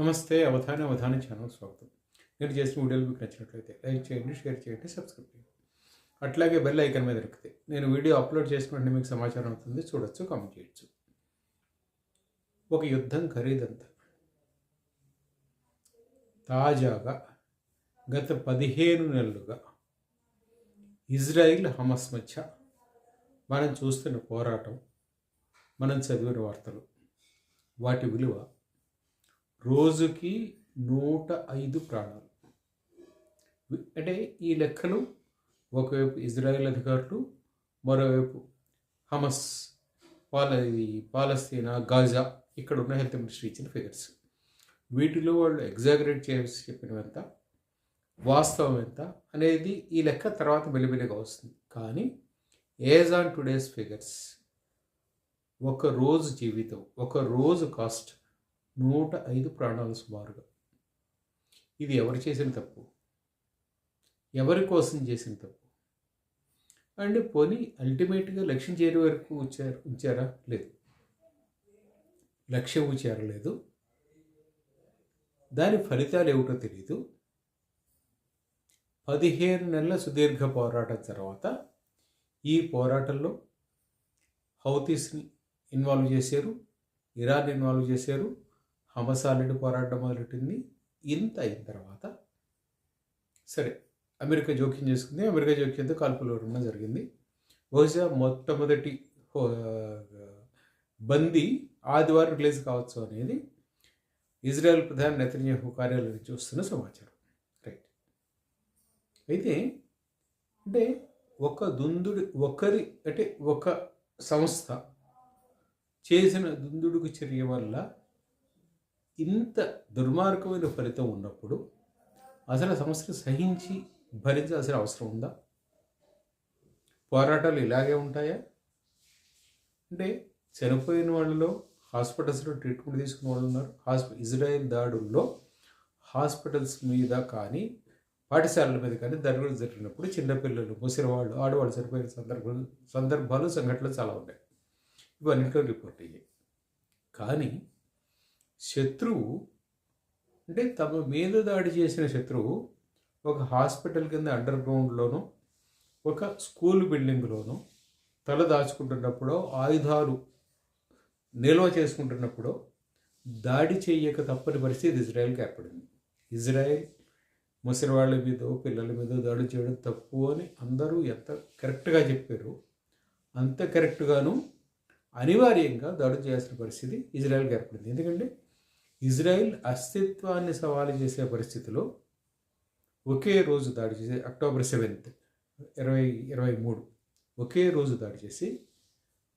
నమస్తే అవధాని అవధాని ఛానల్ స్వాగతం. నేను చేసిన వీడియోలు మీకు నచ్చినట్లయితే లైక్ చేయండి షేర్ చేయండి సబ్స్క్రైబ్ చేయండి. అట్లాగే బెల్ ఐకన్ మీద దొరికితే నేను వీడియో అప్లోడ్ చేసిన వెంటనే మీకు సమాచారం అవుతుంది చూడొచ్చు కామెంట్ చేయొచ్చు. ఒక యుద్ధం ఖరీదంత. తాజాగా గత పదిహేను నెలలుగా ఇజ్రాయిల్ హమస్ మధ్య మనం చూస్తున్న పోరాటం మనం చదివిన వార్తలు వాటి విలువ రోజుకి నూట ఐదు ప్రాణాలు. అంటే ఈ లెక్కలు ఒకవైపు ఇజ్రాయెల్ అధికారులు మరోవైపు హమస్ పాల పాలస్తీనా గాజా ఇక్కడ ఉన్న హెల్త్ మినిస్ట్రీ ఇచ్చిన ఫిగర్స్. వీటిలో వాళ్ళు ఎగ్జాగరేట్ చేసి చెప్పినవంత వాస్తవం ఎంత? అనేది ఈ లెక్క తర్వాత మెల్లిమెల్లిగా వస్తుంది. కానీ ఏజ్ ఆన్ టుడేస్ ఫిగర్స్ ఒక రోజు జీవితం ఒక రోజు కాస్ట్ నూట ఐదు ప్రాణాలు సుమారుగా. ఇది ఎవరు చేసిన తప్పు? ఎవరి కోసం చేసిన తప్పు? అండ్ పోనీ అల్టిమేట్గా లక్ష్యం చేరే వరకు ఉంచారు ఉంచారా? లేదు. లక్ష్యం ఉంచారా లేదు? దాని ఫలితాలు ఏమిటో తెలియదు పదిహేను నెలల సుదీర్ఘ పోరాటం తర్వాత ఈ పోరాటంలో హౌతీస్ని ఇన్వాల్వ్ చేశారు ఇరాన్ ఇన్వాల్వ్ చేశారు హమస్ ఆల్రెడీ పోరాటం మొదలెట్టింది? ఇంత అయిన తర్వాత సరే అమెరికా జోక్యం చేసుకుంది. అమెరికా జోక్యంతో కాల్పులు విరమణ జరిగింది. బహుశా మొట్టమొదటి బందీ ఆదివారం రిలీజ్ కావచ్చు అనేది ఇజ్రాయెల్ ప్రధాని నెతన్యాహు కార్యాలయం నుంచి వస్తున్న సమాచారం. రైట్. అయితే అంటే ఒక దుందుడు ఒకరి అంటే ఒక సంస్థ చేసిన దుందుడుకు చర్య వల్ల ఇంత దుర్మార్గమైన ఫలితం ఉన్నప్పుడు అసలు సమస్యలు సహించి భరించాల్సిన అవసరం ఉందా? పోరాటాలు ఇలాగే ఉంటాయా? అంటే చనిపోయిన వాళ్ళలో హాస్పిటల్స్లో ట్రీట్మెంట్ తీసుకున్న వాళ్ళు ఉన్నారు. హాస్పి ఇజ్రాయెల్ దాడుల్లో హాస్పిటల్స్ మీద కానీ పాఠశాలల మీద కానీ దాడులు జరిగినప్పుడు చిన్నపిల్లలు ముసిరివాళ్ళు ఆడవాళ్ళు చనిపోయిన సందర్భాలు సందర్భాలు సంఘటనలు చాలా ఉన్నాయి. ఇవన్నింటిలో రిపోర్ట్ అయ్యాయి కానీ శత్రువు అంటే తమ మీద దాడి చేసిన శత్రువు ఒక హాస్పిటల్ కింద అండర్ గ్రౌండ్లోనో ఒక స్కూల్ బిల్డింగ్లోనో తల దాచుకుంటున్నప్పుడో ఆయుధాలు నిల్వ చేసుకుంటున్నప్పుడో దాడి చేయక తప్పని పరిస్థితి ఇజ్రాయెల్కి ఏర్పడింది. ఇజ్రాయెల్ ముసలివాళ్ళ మీదో పిల్లల మీదో దాడి చేయడం తప్పు అని అందరూ ఎంత కరెక్ట్గా చెప్పారు అంత కరెక్ట్గాను అనివార్యంగా దాడి చేయాల్సిన పరిస్థితి ఇజ్రాయెల్కి ఏర్పడింది. ఎందుకంటే ఇజ్రాయిల్ అస్తిత్వాన్ని సవాలు చేసే పరిస్థితిలో ఒకే రోజు దాడి చేసి అక్టోబర్ సెవెంత్ ఇరవై ఇరవై మూడు ఒకే రోజు దాడి చేసి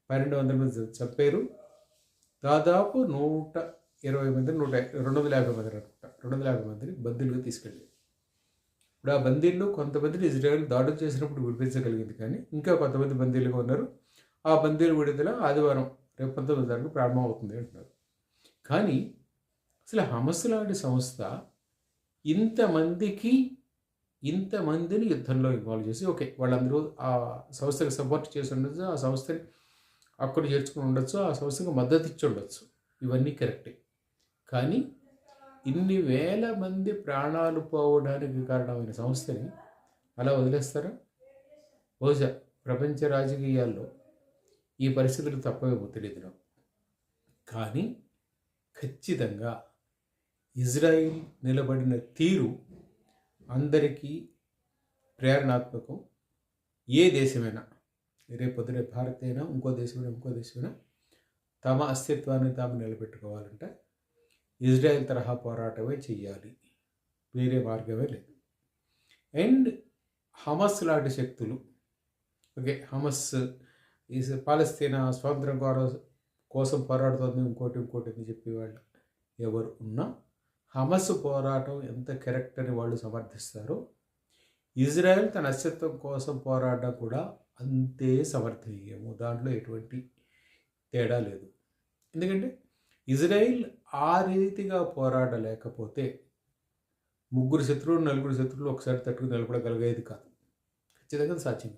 పన్నెండు వందల మంది చంపారు. దాదాపు నూట ఇరవై మంది నూట రెండు వందల యాభై మంది అనుకుంటా రెండు వందల యాభై మందిని బందీలుగా తీసుకెళ్ళారు. ఇప్పుడు ఆ బందీల్లో కొంతమందిని ఇజ్రాయెల్ దాడులు చేసినప్పుడు విడిపించగలిగింది కానీ ఇంకా కొంతమంది బందీలుగా ఉన్నారు. ఆ బందీలు విడుదల ఆదివారం రేపు పంతొమ్మిది తారీఖు ప్రారంభం అవుతుంది అంటున్నారు. కానీ అసలు హమస్ లాంటి సంస్థ ఇంతమందికి ఇంతమందిని యుద్ధంలో ఇన్వాల్వ్ చేసి ఓకే వాళ్ళందరూ ఆ సంస్థకి సపోర్ట్ చేసి ఉండొచ్చు ఆ సంస్థని అక్కడ చేర్చుకుని ఉండొచ్చు ఆ సంస్థకు మద్దతు ఇచ్చి ఉండొచ్చు. ఇవన్నీ కరెక్టే కానీ ఇన్ని వేల మంది ప్రాణాలు పోవడానికి కారణమైన సంస్థని అలా వదిలేస్తారా? బహుశా ప్రపంచ రాజకీయాల్లో ఈ పరిస్థితులు తప్పవే తెలియదు కానీ ఖచ్చితంగా ఇజ్రాయిల్ నిలబడిన తీరు అందరికీ ప్రేరణాత్మకం. ఏ దేశమైనా రేపు భారత్ అయినా ఇంకో దేశమైనా ఇంకో దేశమైనా తమ అస్తిత్వాన్ని తాము నిలబెట్టుకోవాలంటే ఇజ్రాయెల్ తరహా పోరాటమే చెయ్యాలి. వేరే మార్గమే లేదు. అండ్ హమస్ లాంటి శక్తులు ఓకే హమస్ ఈ పాలస్తీనా స్వాతంత్రం కోర- కోసం పోరాడుతుంది ఇంకోటి ఇంకోటి అని చెప్పేవాళ్ళు ఎవరు ఉన్నా హమస్ పోరాటం ఎంత కరెక్ట్ అని వాళ్ళు సమర్థిస్తారో? ఇజ్రాయెల్ తన అస్తిత్వం కోసం పోరాడడం కూడా అంతే సమర్థనీయము. దాంట్లో ఎటువంటి తేడా లేదు. ఎందుకంటే ఇజ్రాయిల్ ఆ రీతిగా పోరాడలేకపోతే ముగ్గురు శత్రువులు నలుగురు శత్రువులు ఒకసారి తట్టుకు నిలబడగలిగేది కాదు. ఖచ్చితంగా సాధ్యం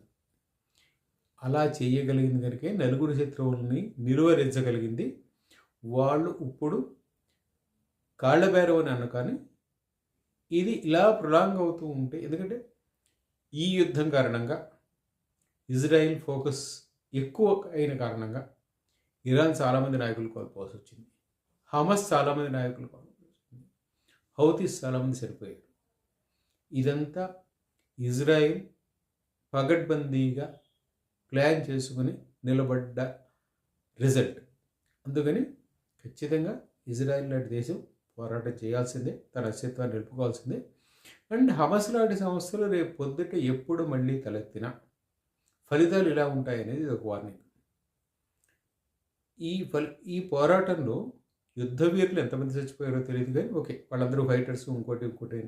అలా చేయగలిగింది కనుక నలుగురు శత్రువుల్ని నిలువరించగలిగింది. వాళ్ళు ఇప్పుడు కాళ్ళబేరం అని అన్న కానీ ఇది ఇలా ప్రొలాంగ్ అవుతూ ఉంటే ఎందుకంటే ఈ యుద్ధం కారణంగా ఇజ్రాయిల్ ఫోకస్ ఎక్కువ అయిన కారణంగా ఇరాన్ చాలామంది నాయకులు కోల్పోవాల్సి వచ్చింది. హమస్ చాలామంది నాయకులు కోల్పోవాల్సి వచ్చింది. హౌతీస్ చాలామంది సరిపోయారు. ఇదంతా ఇజ్రాయిల్ పగడ్బందీగా ప్లాన్ చేసుకుని నిలబడ్డ రిజల్ట్. అందుకని ఖచ్చితంగా ఇజ్రాయిల్ లాంటి దేశం పోరాటం చేయాల్సిందే తన అస్తిత్వాన్ని నిలుపుకోవాల్సిందే. అండ్ హమస్ లాంటి సంస్థలు రేపు పొద్దుట ఎప్పుడు మళ్ళీ తలెత్తినా ఫలితాలు ఇలా ఉంటాయనేది ఒక వార్నింగ్. ఈ ఫలి ఈ పోరాటంలో యుద్ధ వీరులు ఎంతమంది చచ్చిపోయారో తెలియదు కానీ ఓకే వాళ్ళందరూ ఫైటర్స్ ఇంకోటి ఇంకోటి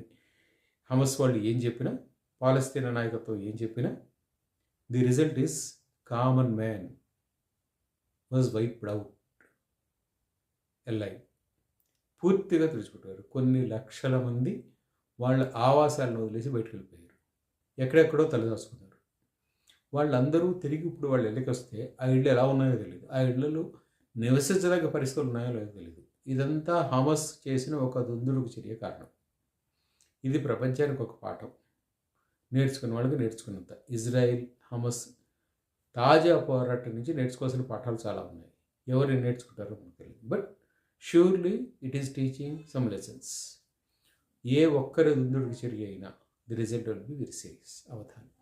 హమస్ వాళ్ళు ఏం చెప్పినా పాలస్తీనా నాయకత్వం ఏం చెప్పినా the result is common man. Was wiped out LI పూర్తిగా తుడిచిపెట్టారు కొన్ని లక్షల మంది వాళ్ళ ఆవాసాలను వదిలేసి బయటకు వెళ్ళిపోయారు ఎక్కడెక్కడో తలదాచుకున్నారు. వాళ్ళందరూ తిరిగి ఇప్పుడు వాళ్ళ ఇళ్ళకి వస్తే ఆ ఇళ్ళు ఎలా ఉన్నాయో తెలియదు ఆ ఇళ్ళలో నివసించదగ్గ పరిస్థితులు ఉన్నాయో లేదో తెలియదు ఇదంతా హమస్ చేసిన ఒక దుందుడుకు చర్య కారణం. ఇది ప్రపంచానికి ఒక పాఠం. నేర్చుకున్న వాళ్ళకి నేర్చుకున్నంత. ఇజ్రాయిల్ హమస్ తాజా పోరాటం నుంచి నేర్చుకోవాల్సిన పాఠాలు చాలా ఉన్నాయి. ఎవరు నేర్చుకుంటారో మనకు తెలియదు but surely it is teaching some lessons ఏ ఒక్కరి దుందుడికి చెరిగి అయినా the result will be very serious Avadhanam.